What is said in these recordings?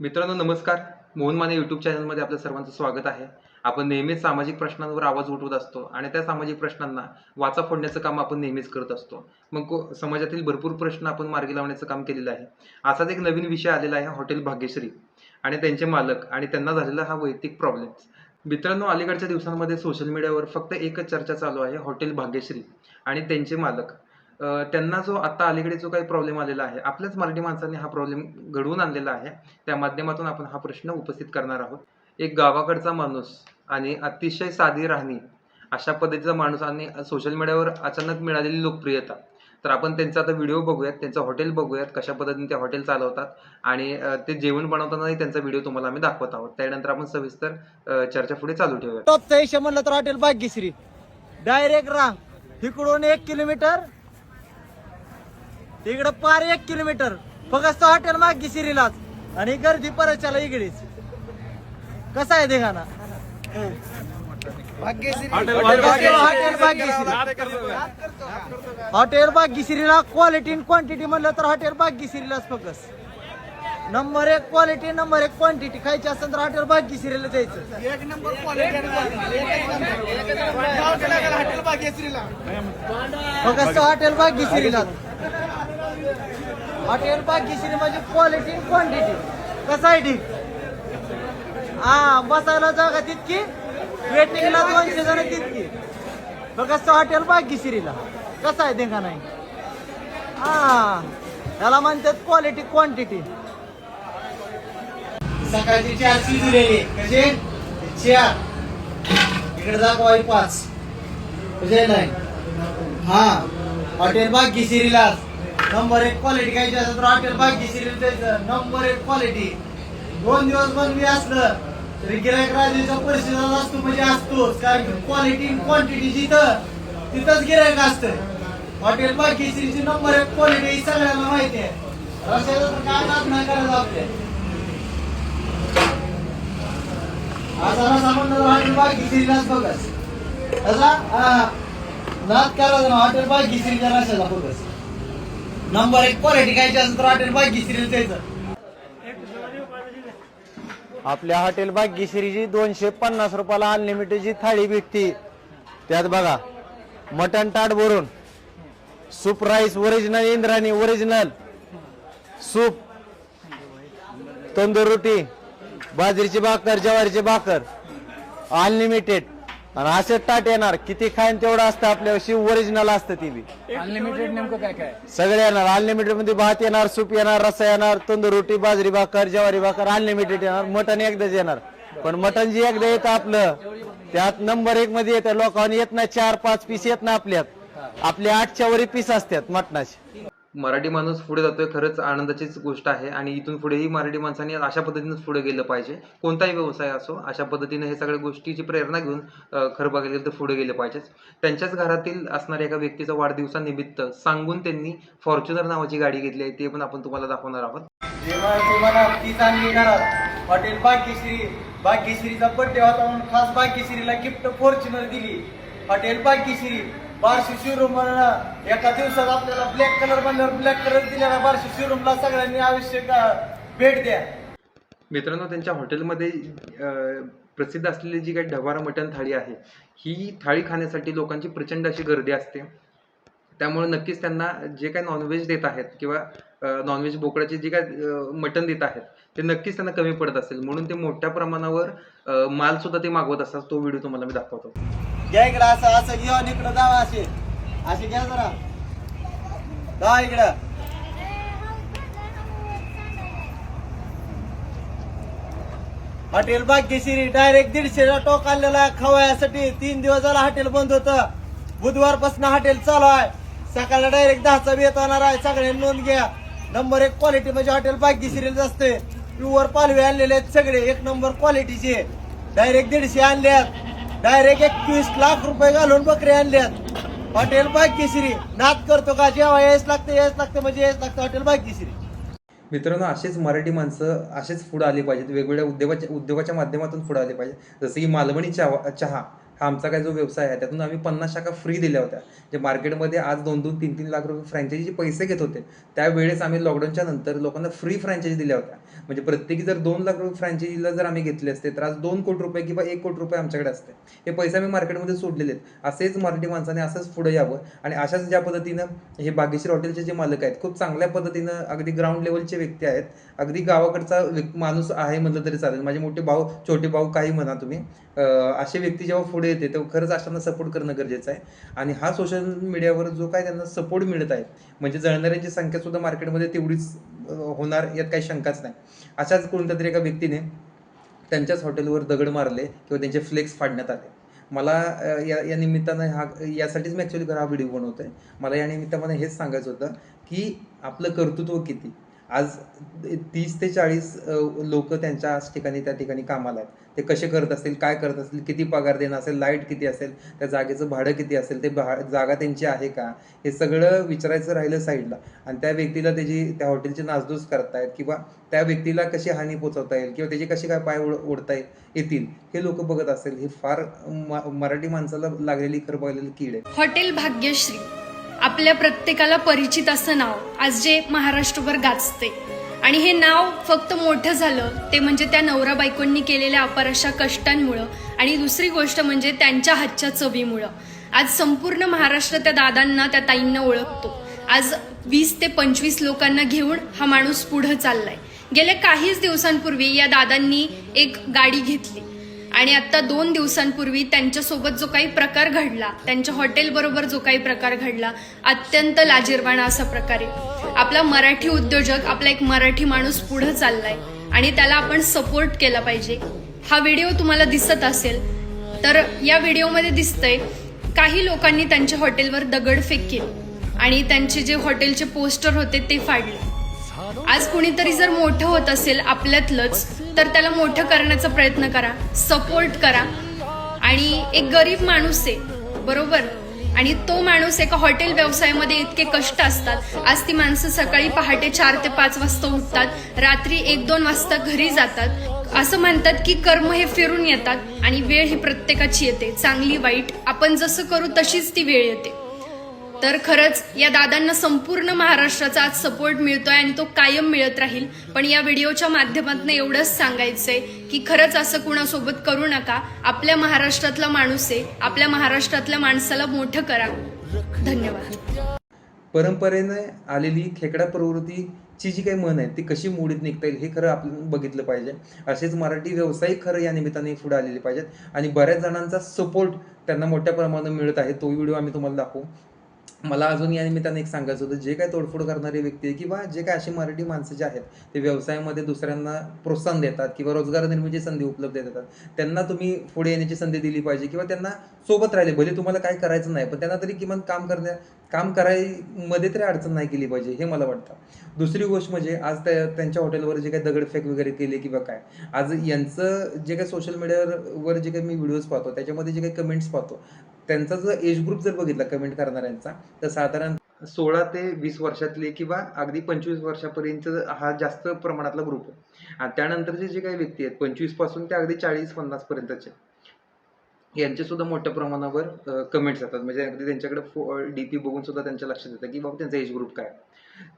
मित्रांनो नमस्कार. मोहन माने यूट्यूब चॅनलमध्ये आपल्या सर्वांचं स्वागत आहे. आपण नेहमीच सामाजिक प्रश्नांवर आवाज उठवत असतो आणि त्या सामाजिक प्रश्नांना वाचा फोडण्याचं काम आपण नेहमीच करत असतो. मग को- समाजातील भरपूर प्रश्न आपण मार्गी लावण्याचं काम केलेलं आहे. असाच एक नवीन विषय आलेला आहे हॉटेल भाग्यश्री. आणि त्यांचे मालक आणि त्यांना झालेला हा वैयक्तिक प्रॉब्लेम्स मित्रांनो अलीकडच्या दिवसांमध्ये सोशल मीडियावर फक्त एकच चर्चा चालू आहे हॉटेल भाग्यश्री. आणि त्यांचे मालक. त्यांना जो आता अलीकडे जो काही प्रॉब्लेम आलेला आहे आपल्याच मराठी माणसांनी हा प्रॉब्लेम घडवून आणलेला आहे. त्या माध्यमातून आपण हा प्रश्न उपस्थित करणार आहोत. एक गावाकडचा माणूस आणि अतिशय साधी राहणी अशा पद्धतीचा माणूस आणि सोशल मीडियावर अचानक मिळालेली लोकप्रियता. तर आपण त्यांचा आता व्हिडिओ बघूयात त्यांचं हॉटेल बघूयात कशा पद्धतीने ते हॉटेल चालवतात आणि ते जेवण बनवतानाही त्यांचा व्हिडिओ तुम्हाला आम्ही दाखवत आहोत. त्यानंतर आपण सविस्तर चर्चा पुढे चालू ठेवूया टॉपचा हिशोब म्हणलं तर हॉटेल भाग्यश्री डायरेक्ट रांग. इकडून एक किलोमीटर तिकडं पार एक किलोमीटर. फक्त हॉटेल भाग्यश्रीलाच आणि गर्दी परतच्याला इकडेच कसा आहे देखाना? हॉटेल भाग्यश्री हॉटेल भाग्यश्रीला क्वालिटी क्वांटिटी म्हणलं तर हॉटेल भाग्यश्रीलाच फोकस. नंबर एक क्वालिटी नंबर एक क्वांटिटी खायची असेल तर हॉटेल भाग्यश्रीला द्यायचं. एक नंबर क्वालिटी फक्त हॉटेल भाग्यश्रीला हॉटेल बाकीश्री म्हणजे क्वालिटी क्वांटिटी कसं आहे ठीक हा बसायला जागा तितकी वेटिंगला दोनशे जण तितकी. फक्त हॉटेल बाकीश्रीला कसं आहे देखा नाही? हा त्याला म्हणतात क्वालिटी क्वांटिटी सकाळची चार दिलेली. कसे चार इकडे दाखवाय पाच कसे नाही हा हॉटेल भाग्यश्रीला नंबर एक क्वालिटी घ्यायची असेल तर हॉटेल बाकी द्यायचं. नंबर एक क्वालिटी दोन दिवस बंद बी असलं तरी गिरायक राजेचा परिस्थिती असतो म्हणजे असतोच. कारण की क्वालिटी क्वांटिटी जिथं तिथंच गिरायक असतं हॉटेल भाग्यश्रीची नंबर एक क्वालिटी ही सगळ्यांना माहिती आहे. रस्त्याचं तर काय नाद नाही आपल्या असा रसा म्हणलं हॉटेल भाग्यश्रीलाच बघस असा? हा. नाद करायचा हॉटेल बाकी भाग्यश्रीच्या रस्त्याचा बघस नंबर एक क्वालिटी घ्यायची असेल तर हॉटेल भाग्यश्री आपल्या हॉटेल भाग्यश्रीची दोनशे पन्नास रुपयाला अनलिमिटेडची थाळी भेटते. त्यात बघा मटन ताट भरून soup rice original Indrani original soup tandoor रोटी बाजरीची भाकर ज्वारीची भाकर अनलिमिटेड आणि असे ताट येणार किती खाईन तेवढं असतं आपल्याशी ओरिजिनल असतं ती बी. अनलिमिटेड नेमकं काय काय? सगळे येणार अनलिमिटेडमध्ये भात येणार सूप येणार रस्सा येणार तंदूर रोटी बाजरी भाकर ज्वारी भाकर अनलिमिटेड येणार मटन एकदाच येणार. पण मटन जे एकदा येतं आपलं त्यात नंबर एक मध्ये येतं लोकांनी येत नाही चार पाच पीस येत ना आपल्यात. आपले आठच्या वरी पीस असतात मटणाचे. मराठी माणूस पुढे जातोय खरंच आनंदाचीच गोष्ट आहे आणि इथून पुढेही मराठी माणसाने अशा पद्धतीनेच पुढे गेलं पाहिजे. कोणताही व्यवसाय असो अशा पद्धतीने हे सगळ्या गोष्टीची प्रेरणा घेऊन खरं बघायला गेलं तर पुढे गेलं पाहिजेच त्यांच्याच घरातील असणाऱ्या एका व्यक्तीचा वाढदिवसानिमित्त सांगून त्यांनी फॉर्च्युनर नावाची गाडी घेतली आहे ते पण आपण तुम्हाला दाखवणार आहोत. जेव्हा तुम्हाला ती चांगली घरात हॉटेल भाग्यश्री भाग्यश्रीचा बर्थडे होता म्हणून खास भाग्यश्रीला गिफ्ट फॉर्च्युनर दिली. हॉटेल भाग्यश्री बार्शी शोरूम एका दिवसात आपल्याला ब्लॅक कलर बनल्यावर ब्लॅक कलर दिलेला बार्शी रूमला सगळ्यांनी आवश्यक भेट द्या. मित्रांनो त्यांच्या हॉटेलमध्ये प्रसिद्ध असलेली जी काही ढबारा मटण थाळी आहे ही थाळी खाण्यासाठी लोकांची प्रचंड अशी गर्दी असते. त्यामुळे नक्कीच त्यांना जे काही नॉनव्हेज देत आहेत किंवा नॉनव्हेज बोकडाचे जे काय मटण देत आहेत ते नक्कीच त्यांना कमी पडत असेल. म्हणून ते मोठ्या प्रमाणावर मालसुद्धा माल सुद्धा ते मागवत असतात. तो व्हिडिओ तुम्हाला मी दाखवतो. घ्या इकडं असं असं घ्या इकडं जावा असे असे घ्या जरा. जा इकडं. हॉटेल भाग्यश्री डायरेक्ट दीडशे टोक आलेला खवायासाठी. तीन दिवस झाला हॉटेल बंद होतं. बुधवारपासून हॉटेल चालू आहे. सकाळला डायरेक्ट दहाचा बेत होणार आहे. सगळ्यांनी नोंद घ्या. नंबर एक क्वालिटी म्हणजे हॉटेल भाग्यश्रीच असते. प्युअर पालवे आणलेले आहेत सगळे. एक नंबर क्वालिटीचे डायरेक्ट दीडशे आणले आहेत डायरेक्ट एकवीस लाख रुपये घालून बकरी आणल्यात. हॉटेल भाग्यश्री. नाद करतो का? जेव्हा यायच लागतं यायच लागतं म्हणजे यायच लागतं. हॉटेल भाग्यश्री. मित्रांनो असेच मराठी माणसं असेच पुढे आली पाहिजेत. वेगवेगळ्या उद्योगाच्या उद्योगाच्या माध्यमातून पुढे आले पाहिजे जसं की मालवणी चहा चहा. हा आमचा काय जो व्यवसाय आहे त्यातून आम्ही पन्नास शाखा फ्री दिल्या होत्या. जे मार्केटमध्ये आज दोन दोन तीन तीन लाख रुपये फ्रँचायजीचे पैसे घेत होते. त्यावेळेस आम्ही लॉकडाऊनच्या नंतर लोकांना फ्री फ्रँचायजी दिल्या होत्या. म्हणजे प्रत्येकी जर दोन लाख रुपये फ्रँचायजीला जर आम्ही घेतले असते तर आज दोन कोटी रुपये किंवा एक कोटी रुपये आमच्याकडे असते. हे पैसे आम्ही मार्केटमध्ये सोडलेले आहेत. असेच मराठी माणसाने असंच पुढे यावं आणि अशाच ज्या पद्धतीनं हे बागेश्वर हॉटेलचे जे मालक आहेत खूप चांगल्या पद्धतीनं अगदी ग्राउंड लेवलचे व्यक्ती आहेत. अगदी गावाकडचा माणूस आहे म्हटलं तरी चालेल. माझे मोठे भाऊ छोटे भाऊ काही म्हणा तुम्ही. असे व्यक्ती जेव्हा पुढे येते तेव्हा खरंच अशांना सपोर्ट करणं गरजेचं आहे. आणि हा सोशल मीडियावर जो काय त्यांना सपोर्ट मिळत आहे म्हणजे जळणाऱ्यांची संख्या सुद्धा मार्केटमध्ये तेवढीच होणार यात काही शंकाच नाही. अशाच कोणत्या तरी एका व्यक्तीने त्यांच्याच हॉटेलवर दगड मारले किंवा त्यांचे फ्लेक्स फाडण्यात आले. मला या या निमित्तानं हा यासाठीच मी ॲक्च्युली हा व्हिडिओ बनवतो आहे मला या निमित्तानं हेच सांगायचं होतं की आपलं कर्तृत्व किती? आज तीस ते चाळीस लोक त्यांच्या आज ठिकाणी त्या ठिकाणी कामाला आहेत. ते कसे करत असतील काय करत असतील किती पगार देणं असेल लाइट किती असेल त्या जागेचं भाडं किती असेल ते भा जागा त्यांची आहे का? हे सगळं विचारायचं राहिलं साईडला. आणि त्या व्यक्तीला त्याची त्या हॉटेलची नासधूस करतायत किंवा त्या व्यक्तीला कशी हानी पोचवता येईल किंवा त्याचे कसे काय पाय ओढ ओढता येतील हे लोक बघत असेल. हे फार म- मराठी माणसाला लागलेली खरं पाहिलेली कीड आहे. हॉटेल भाग्यश्री. आपल्या प्रत्येकाला परिचित असं नाव आज जे महाराष्ट्रभर गाजते. आणि हे नाव फक्त मोठं झालं ते म्हणजे त्या नवरा बायकोंनी केलेल्या अपराशा कष्टांमुळं आणि दुसरी गोष्ट म्हणजे त्यांच्या हातच्या चवीमुळं. आज संपूर्ण महाराष्ट्र त्या दादांना त्या ताईंना ओळखतो. आज वीस ते पंचवीस लोकांना घेऊन हा माणूस पुढं चाललाय. गेल्या काहीच दिवसांपूर्वी या दादांनी एक गाडी घेतली. आणि आता दोन दिवसांपूर्वी त्यांच्यासोबत जो काही प्रकार घडला त्यांच्या हॉटेलबरोबर जो काही प्रकार घडला अत्यंत लाजीरवाणा असा प्रकारे. आपला मराठी उद्योजक आपला एक मराठी माणूस पुढे चाललाय आणि त्याला आपण सपोर्ट केला पाहिजे. हा व्हिडिओ तुम्हाला दिसत असेल तर या व्हिडिओमध्ये दिसतंय काही लोकांनी त्यांच्या हॉटेलवर दगडफेक केली आणि त्यांचे जे हॉटेलचे पोस्टर होते ते फाडले. आज कुणीतरी जर मोठं होत असेल आपल्यातलंच तर त्याला मोठं करण्याचा प्रयत्न करा सपोर्ट करा. आणि एक गरीब माणूस आहे बरोबर? आणि तो माणूस एका हॉटेल व्यवसायामध्ये इतके कष्ट असतात. आज ती माणसं सकाळी पहाटे चार ते पाच वाजता उठतात रात्री एक दोन वाजता घरी जातात. असं म्हणतात की कर्म हे फिरून येतात आणि वेळ ही प्रत्येकाची येते. चांगली वाईट आपण जसं करू तशीच ती वेळ येते. तर खरंच या दादांना संपूर्ण महाराष्ट्राचा आज सपोर्ट मिळतोय आणि तो कायम मिळत राहील. पण या व्हिडिओच्या माध्यमातून एवढंच सांगायचंय की खरंच असं कुणासोबत करू नका. आपल्या महाराष्ट्रातला माणूस आहे. आपल्या महाराष्ट्रातल्या माणसाला मोठं करा. धन्यवाद. परंपरेने आलेली खेकडा प्रवृत्तीची जी काही मन आहे ती कशी मोडीत निघता येईल हे खरं आपण बघितलं पाहिजे. असेच मराठी व्यावसायिक खरं या निमित्ताने पुढे आलेले पाहिजेत. आणि बऱ्याच जणांचा सपोर्ट त्यांना मोठ्या प्रमाणात मिळत आहे. तो व्हिडिओ आम्ही तुम्हाला दाखवू. मला अजून या निमित्ताने एक सांगायचं होतं जे काय तोडफोड करणारे व्यक्ती आहे किंवा जे काय अशी मराठी माणसं जे आहेत ते व्यवसायामध्ये दुसऱ्यांना प्रोत्साहन देतात किंवा रोजगार निर्मितीची संधी उपलब्ध देतात त्यांना तुम्ही पुढे येण्याची संधी दिली पाहिजे किंवा त्यांना सोबत राहिले भले तुम्हाला काय करायचं नाही पण त्यांना तरी किमान काम करण्या काम करायमध्ये तरी अडचण नाही केली पाहिजे हे मला वाटतं. दुसरी गोष्ट म्हणजे आज त्या त्यांच्या हॉटेलवर जे काही दगडफेक वगैरे केले किंवा काय आज यांचं जे काही सोशल मीडियावर जे काही मी व्हिडिओज पाहतो त्याच्यामध्ये जे काही कमेंट्स पाहतो त्यांचा जो एज ग्रुप जर बघितला कमेंट करणाऱ्यांचा तर साधारण सोळा ते वीस वर्षातले किंवा अगदी पंचवीस वर्षापर्यंत हा जास्त प्रमाणातला ग्रुप आहे. आणि त्यानंतरचे जे काही व्यक्ती आहेत पंचवीसपासून ते अगदी चाळीस पन्नास पर्यंतचे यांचे सुद्धा मोठ्या प्रमाणावर कमेंट्स येतात. म्हणजे अगदी त्यांच्याकडे डी पी बघून सुद्धा त्यांच्या लक्षात येतं की बाबा त्यांचा एज ग्रुप काय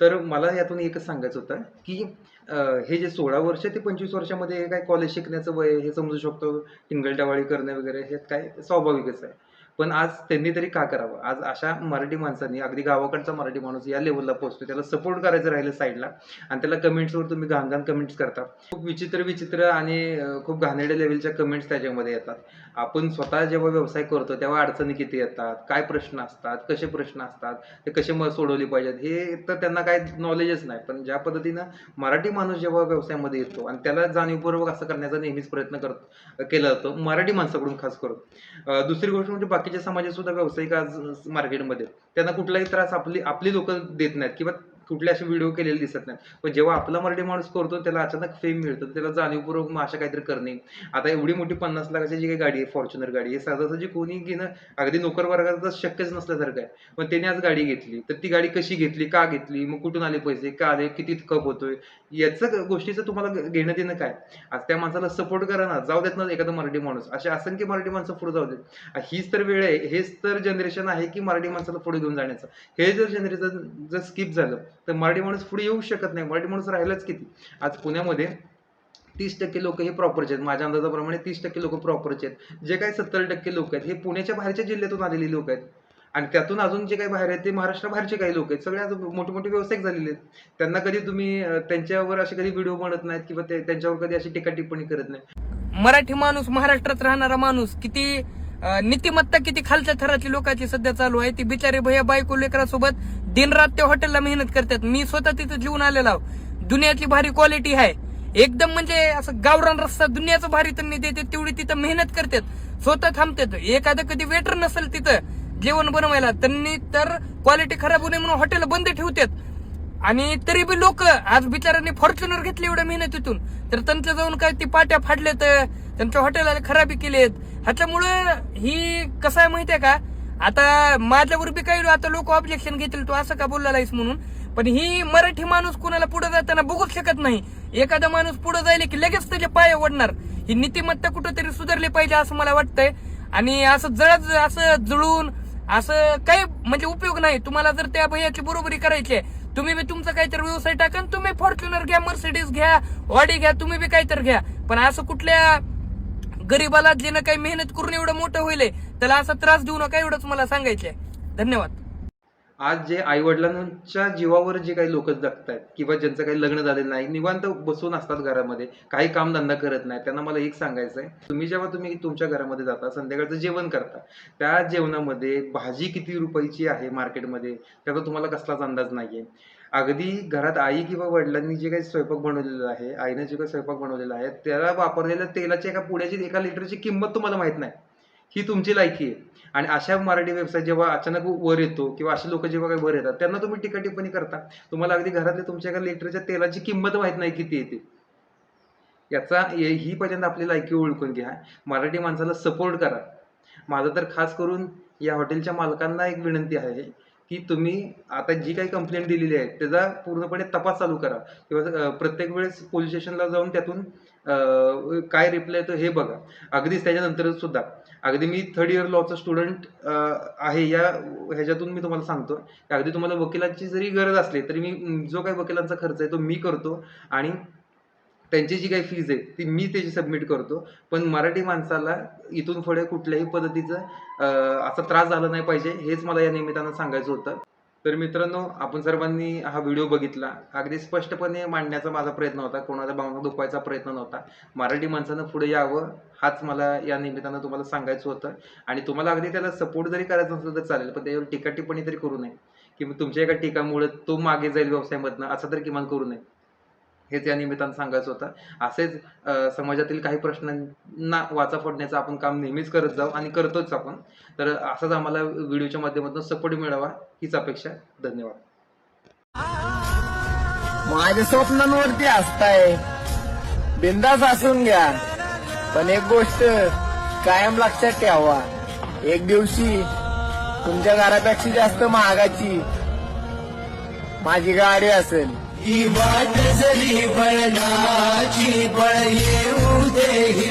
तर मला यातून एकच सांगायचं होतं की हे जे सोळा वर्ष ते पंचवीस वर्षामध्ये काय कॉलेज शिकण्याचं वय हे समजू शकतो. टिंगलटावाळी करणे वगैरे हे काय स्वाभाविकच आहे. पण आज त्यांनी तरी का करावं? आज अशा मराठी माणसांनी अगदी गावाकडचा मराठी माणूस या लेवलला पोहोचतो त्याला सपोर्ट करायचं राहिलं साईडला आणि त्याला कमेंट्सवर तुम्ही घाण घाण कमेंट्स करता. खूप विचित्र विचित्र आणि खूप घाणेरड्या लेवलच्या कमेंट्स त्याच्यामध्ये येतात. आपण स्वतः जेव्हा व्यवसाय करतो तेव्हा अडचणी किती येतात? काय प्रश्न असतात? कसे प्रश्न असतात? ते कसे मग सोडवले पाहिजेत? हे तर त्यांना काय नॉलेजच नाही. पण ज्या पद्धतीनं मराठी माणूस जेव्हा व्यवसायामध्ये येतो आणि त्याला जाणीवपूर्वक असं करण्याचा नेहमीच प्रयत्न करत केला जातो मराठी माणसाकडून खास करून. दुसरी गोष्ट म्हणजे बाकी बाकीच्या समाजात सुद्धा व्यावसायिक आज मार्केटमध्ये त्यांना कुठलाही त्रास आपली आपली लोक देत नाहीत. किंवा कुठले असे व्हिडिओ केलेले दिसत नाहीत. पण जेव्हा आपला मराठी माणूस करतो त्याला अचानक फेम मिळतो. त्याला जाणीवपूर्वक मग अशा काहीतरी करणे. आता एवढी मोठी पन्नास लाखाची जी काही गाडी आहे फॉर्च्युनर गाडी हे सहजासहजी कोणी घेणं अगदी नोकर वर्गाचं तर शक्यच नसल्यासारखं आहे. पण त्याने आज गाडी घेतली. तर ती गाडी कशी घेतली का घेतली मग कुठून आले पैसे का आले किती खप होतोय? याचं गोष्टीचं तुम्हाला घेणं देणं काय? आज त्या माणसाला सपोर्ट करा ना. जाऊ देत ना एखादा मराठी माणूस. असे असंख्य मराठी माणसं पुढे जाऊ देत. हीच तर वेळ आहे. हेच तर जनरेशन आहे की मराठी माणसाला पुढे घेऊन जाण्याचं. हे जर जनरेशन जर स्किप झालं तर मराठी माणूस पुढे येऊ शकत नाही. मराठी माणूस राहिलाच किती? आज पुण्यामध्ये तीस टक्के लोक हे प्रॉपरचे आहेत. माझ्या अंदाजाप्रमाणे तीस टक्के लोक प्रॉपरचे आहेत. जे काही सत्तर टक्के लोक आहेत हे पुण्याच्या बाहेरच्या जिल्ह्यातून आलेली लोक आहेत. आणि त्यातून अजून जे काही बाहेर आहेत ते महाराष्ट्राबाहेरचे काही लोक आहेत. सगळे आज मोठे मोठे व्यावसायिक झालेले आहेत. त्यांना कधी तुम्ही त्यांच्यावर असे कधी व्हिडिओ बनत नाहीत किंवा ते- त्यांच्यावर कधी अशी टीका टिप्पणी करत नाही मराठी माणूस महाराष्ट्रात राहणारा माणूस किती नीतिमत्ता किती खालच्या थराची लोकांची सध्या चालू आहे? ती बिचारे भैया बायको लेकरासोबत दिनरात त्या हॉटेलला मेहनत करतात. मी स्वतः तिथं जीवन आलेला दुनियातली भारी क्वालिटी आहे. एकदम म्हणजे असं गावरान रस्ता दुनियाचं भारी त्यांनी देते तेवढी तिथं मेहनत करतात. स्वतः थांबतात. एखादं कधी वेटर नसेल तिथं जेवण बनवायला त्यांनी तर क्वालिटी खराब होणे म्हणून हॉटेल बंद ठेवतात. आणि तरी बी लोक आज बिचारांनी फॉर्च्युनर घेतले एवढ्या मेहनतीतून. तर त्यांच्या जाऊन काय ती पाट्या फाडल्यात त्यांच्या हॉटेलला खराबी केलेत. ह्याच्यामुळं ही कसं आहे माहितीये का? आता माझ्यावर बी काही आता लोक ऑब्जेक्शन घेतील तू असं का बोलला आहेस म्हणून? पण ही मराठी माणूस कुणाला पुढे जाताना बघूच शकत नाही. एखादा माणूस पुढे जायला की लगेच त्याचे पाय ओढणार. ही नीतिमत्ता कुठंतरी सुधारली पाहिजे असं मला वाटतंय. आणि असं जळत असं जुळून असं काही म्हणजे उपयोग नाही. तुम्हाला जर त्या भैयाची बरोबरी करायची आहे तुम्ही बी तुमचा काहीतरी व्यवसाय टाका तुम्ही फॉर्च्युनर घ्या मर्सिडीज घ्या ऑडी घ्या तुम्ही बी काहीतरी घ्या. पण असं कुठल्या गरीबाला जिनं काही मेहनत करून एवढं मोठं होईल त्याला असा त्रास देऊ नका एवढंच मला सांगायचंय. धन्यवाद. आज जे आई वडिलांच्या जीवावर जे काही लोक जगतायत किंवा ज्यांचं काही लग्न झालेलं नाही निवांत बसून असतात घरामध्ये काही कामधंदा करत नाही त्यांना मला एक सांगायचं आहे तुम्ही जेव्हा तुम्ही तुमच्या घरामध्ये जाता संध्याकाळचं जेवण करता त्या जेवणामध्ये भाजी किती रुपयाची आहे मार्केटमध्ये? त्याचा तुम्हाला कसलाच अंदाज नाहीये. अगदी घरात आई किंवा वडिलांनी जे काही स्वयंपाक बनवलेला आहे आईने जे काही स्वयंपाक बनवलेला आहे त्याला वापरलेल्या तेलाच्या एका पुण्याची एका लिटरची किंमत तुम्हाला माहीत नाही. ही तुमची लायकी आहे. आणि अशा मराठी व्यवसाय जेव्हा अचानक वर येतो किंवा असे लोक जेव्हा काही वर येतात त्यांना तुम्ही टीका टिप्पणी करता. तुम्हाला अगदी घरातल्या तुमच्या एका लिटरच्या तेलाची किंमत माहीत नाही किती येते याचा ही पर्यंत आपली लायकी ओळखून घ्या. मराठी माणसाला सपोर्ट करा. माझं तर खास करून या हॉटेलच्या मालकांना एक विनंती आहे की तुम्ही आता जी काही कंप्लेंट दिलेली आहे त्याचा पूर्णपणे तपास चालू करा. किंवा प्रत्येक वेळेस पोलीस स्टेशनला जाऊन त्यातून काय रिप्लाय येतो हे बघा. अगदीच त्याच्यानंतर सुद्धा. अगदी मी थर्ड इयर लॉचा स्टुडंट आहे. या ह्याच्यातून मी तुम्हाला सांगतो. की अगदी तुम्हाला वकिलांची जरी गरज असली तरी मी जो काही वकिलांचा खर्च आहे तो मी करतो आणि त्यांची जी काही फीज आहे ती मी त्याची सबमिट करतो. पण मराठी माणसाला इथून पुढे कुठल्याही पद्धतीचं असा त्रास झाला नाही पाहिजे हेच मला या निमित्तानं सांगायचं होतं. तर मित्रांनो आपण सर्वांनी हा व्हिडिओ बघितला. अगदी स्पष्टपणे मांडण्याचा माझा प्रयत्न होता. कोणाच्या भावना दुखवायचा प्रयत्न नव्हता. मराठी माणसानं पुढे यावं हाच मला या निमित्तानं तुम्हाला सांगायचं होतं. आणि तुम्हाला अगदी त्याला सपोर्ट जरी करायचा असलं तर चालेल पण त्याच्यावर टीका टिप्पणी तरी करू नये. की मग तुमच्या एका टीकामुळे तो मागे जाईल व्यवसायामधनं असं तर किमान करू नये. हेच या निमित्तानं सांगायचं होतं. असेच समाजातील काही प्रश्नांना वाचा फोडण्याचं आपण काम नेहमीच करत जाऊ आणि करतोच आपण. तर असंच आम्हाला व्हिडिओच्या माध्यमातून सपोर्ट मिळावा हीच अपेक्षा. धन्यवाद. माझ्या स्वप्नांवरती असताय. बिंदास असून घ्या. पण एक गोष्ट कायम लक्षात ठेवा. एक दिवशी तुमच्या घरापेक्षा जास्त महागाची माझी गाडी असेल. ही वाट जरी बळणाची बळ येऊ देही